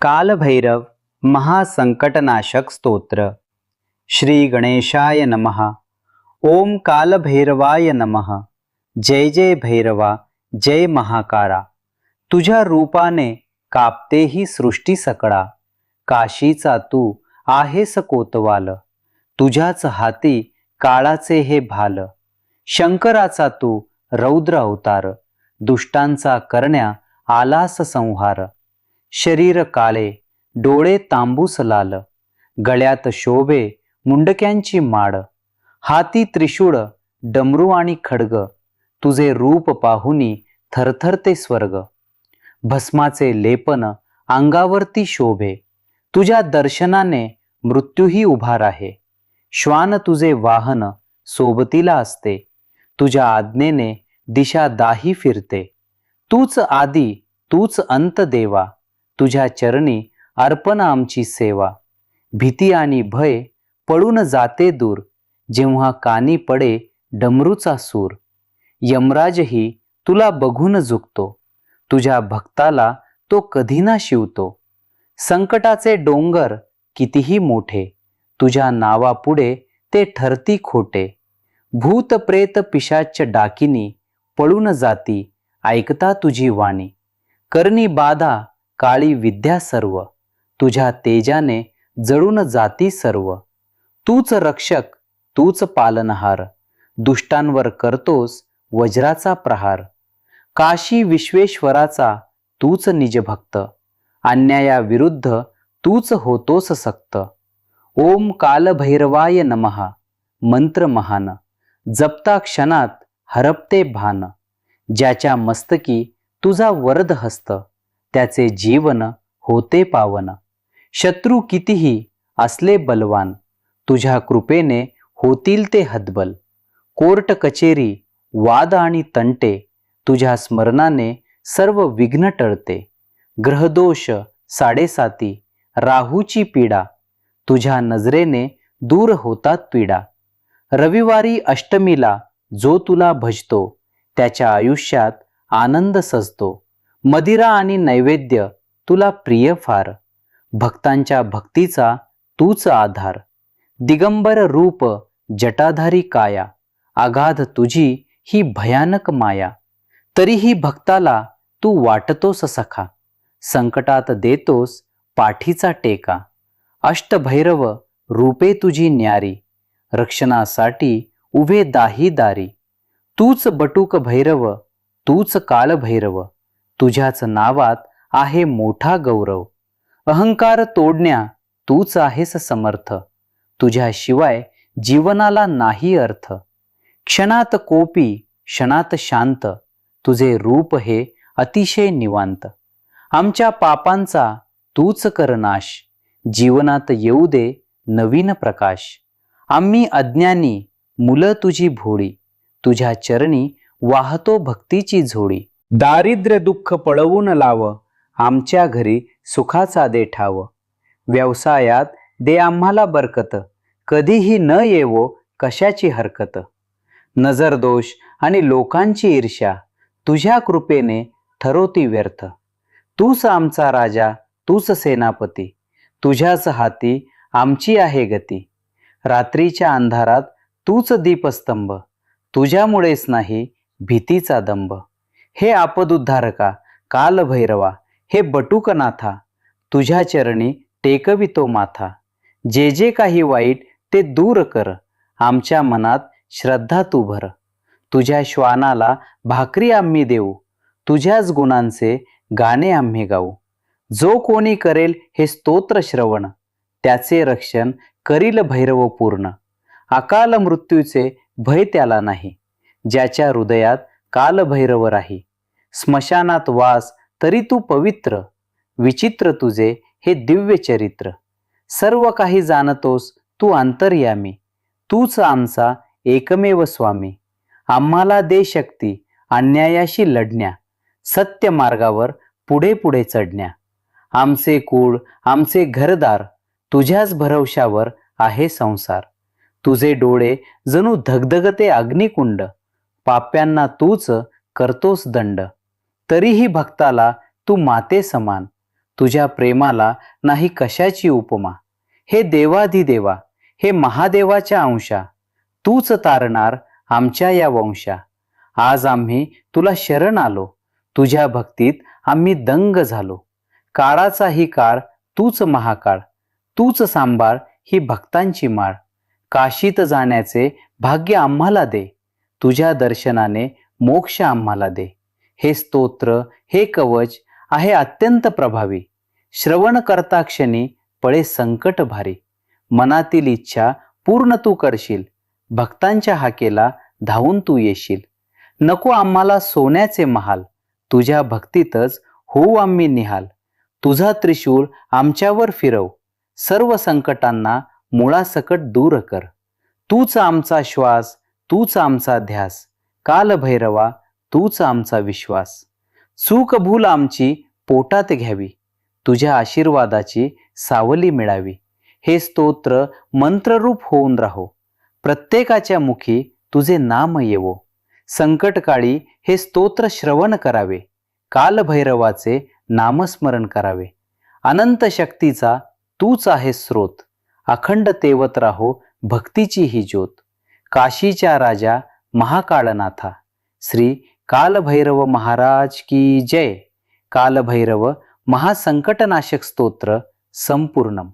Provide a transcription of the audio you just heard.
कालभैरव महासंकटनाशक स्तोत्र। श्री गणेशाय नमः। ओम कालभैरवाय नमः। जय जय भैरवा जय महाकारा। तुझ्या रूपाने कापते ही सृष्टी सकळा। काशीचा तू आहेस कोतवाल। तुझ्याच हाती काळाचे हे भाल। शंकराचा तू रौद्र अवतार। दुष्टांचा करण्या आलास संहार। शरीर काळे डोळे तांबूस लाल गळ्यात शोभे मुंडक्यांची माड हाती त्रिशूळ डमरू आणि खडग तुझे रूप पाहुनी थरथरते स्वर्ग. भस्माचे लेपन अंगावरती शोभे तुझ्या दर्शनाने मृत्यूही उभा राहे. श्वान तुझे वाहन सोबतीला असते तुझ्या आज्ञेने दिशा दाही फिरते. तूच आदी तूच अंत देवा. तुझ्या चरणी अर्पण आमची सेवा. भीती आणि भय पळून जाते दूर. जेव्हा कानी पडे डमरूचा सूर. यमराजही तुला बघून झुकतो. तुझ्या भक्ताला तो कधी ना शिवतो. संकटाचे डोंगर कितीही मोठे. तुझ्या नावापुढे ते ठरती खोटे. भूत प्रेत पिशाच डाकिनी पळून जाती ऐकता तुझी वाणी. करणी बाधा काळी विद्या सर्व तुझ्या तेजाने जळून जाती सर्व. तूच रक्षक तूच पालनहार दुष्टांवर करतोस वज्राचा प्रहार. काशी विश्वेश्वराचा तूच निजभक्त अन्यायाविरुद्ध तूच होतोस सक्त. ओम कालभैरवाय नमः मंत्र महान जपता क्षणात हरपते भान ज्याच्या मस्तकी तुझा वरद हस्त. त्याचे जीवन होते पावन. शत्रू कितीही असले बलवान तुझ्या कृपेने होतील ते हतबल. कोर्ट कचेरी वाद आणि तंटे तुझ्या स्मरणाने सर्व विघ्न टळते. ग्रहदोष साडेसाती राहूची पीडा तुझ्या नजरेने दूर होतात पीडा. रविवारी अष्टमीला जो तुला भजतो त्याच्या आयुष्यात आनंद सजतो. मदिरा आणि नैवेद्य तुला प्रिय फार. भक्तांच्या भक्तीचा तूच आधार. दिगंबर रूप जटाधारी काया. आघाध तुझी ही भयानक माया. तरीही भक्ताला तू वाटतोस सखा. संकटात देतोस पाठीचा टेका. अष्टभैरव रूपे तुझी न्यारी. रक्षणासाठी उभे दाही दारी तूच बटुक भैरव तूच कालभैरव. तुझ्याच नावात आहे मोठा गौरव. अहंकार तोडण्या तूच आहेस समर्थ. तुझ्याशिवाय जीवनाला नाही अर्थ. क्षणात कोपी क्षणात शांत. तुझे रूप हे अतिशय निवांत. आमच्या पापांचा तूच कर नाश. जीवनात येऊ दे नवीन प्रकाश. आम्ही अज्ञानी मुलं तुझी भोळी. तुझ्या चरणी वाहतो भक्तीची झोळी. दारिद्र्य दुःख पळवून लाव आमच्या घरी सुखाचा दे ठाव. व्यवसायात दे आम्हाला बरकत कधीही न येवो कशाची हरकत. नजर दोष आणि लोकांची ईर्ष्या तुझ्या कृपेने ठरवती व्यर्थ. तूच आमचा राजा तूच सेनापती तुझ्याच हाती आमची आहे गती. रात्रीच्या अंधारात तूच दीपस्तंभ तुझ्यामुळेच नाही भीतीचा दंभ. हे आपदुद्धारका कालभैरवा हे बटुकनाथा तुझ्या चरणी टेकवितो माथा. जे जे काही वाईट ते दूर कर आमच्या मनात श्रद्धा तू भर. तुझ्या श्वानाला भाकरी आम्ही देऊ तुझ्याच गुणांचे गाणे आम्ही गाऊ. जो कोणी करेल हे स्तोत्र श्रवण त्याचे रक्षण करील भैरव पूर्ण. अकाल मृत्यूचे भय त्याला नाही ज्याच्या हृदयात कालभैरव राही. स्मशानात वास तरी तू पवित्र. विचित्र तुझे हे दिव्य चरित्र. सर्व काही जाणतोस तू अंतर्यामी. तूच आमचा एकमेव स्वामी. आम्हाला दे शक्ती अन्यायाशी लढण्या. सत्य मार्गावर पुढे पुढे चढण्या. आमचे कुळ आमचे घरदार तुझ्याच भरवशावर आहे संसार. तुझे डोळे जणू धगधगते अग्निकुंड. पाप्यांना तूच करतोस दंड. तरीही भक्ताला तू माते समान तुझ्या प्रेमाला नाही कशाची उपमा. हे देवाधिदेवा हे महादेवाच्या अंशा तूच तारणार आमच्या या वंशा. आज आम्ही तुला शरण आलो तुझ्या भक्तीत आम्ही दंग झालो. काळाचाही काळ तूच महाकाळ तूच सांभाळ ही भक्तांची माळ. काशीत जाण्याचे भाग्य आम्हाला दे तुझ्या दर्शनाने मोक्ष आम्हाला दे. हे स्तोत्र हे कवच आहे अत्यंत प्रभावी. श्रवण करता क्षणी पळे संकट भारी. मनातील इच्छा पूर्ण तू करशील. भक्तांच्या हाकेला धावून तू येशील. नको आम्हाला सोन्याचे महाल. तुझ्या भक्तीतच होऊ आम्ही निहाल. तुझा त्रिशूळ आमच्यावर फिरव. सर्व संकटांना मुळासकट दूर कर. तूच आमचा श्वास तूच आमचा ध्यास. काल भैरवा तूच आमचा विश्वास. चूक भूल आमची पोटात घ्यावी. तुझ्या आशीर्वादाची सावली मिळावी. हे स्तोत्र मंत्ररूप होऊन राहो. प्रत्येकाच्या मुखी तुझे नाम येवो. संकटकाळी हे स्तोत्र श्रवण करावे. कालभैरवाचे नामस्मरण करावे. अनंत शक्तीचा तूच आहे स्रोत. अखंड तेवत राहो भक्तीची ही ज्योत. काशीच्या राजा महाकाळनाथा. श्री कालभैरव महाराज की जय. कालभैरव महासंकटनाशक स्तोत्र संपूर्णम.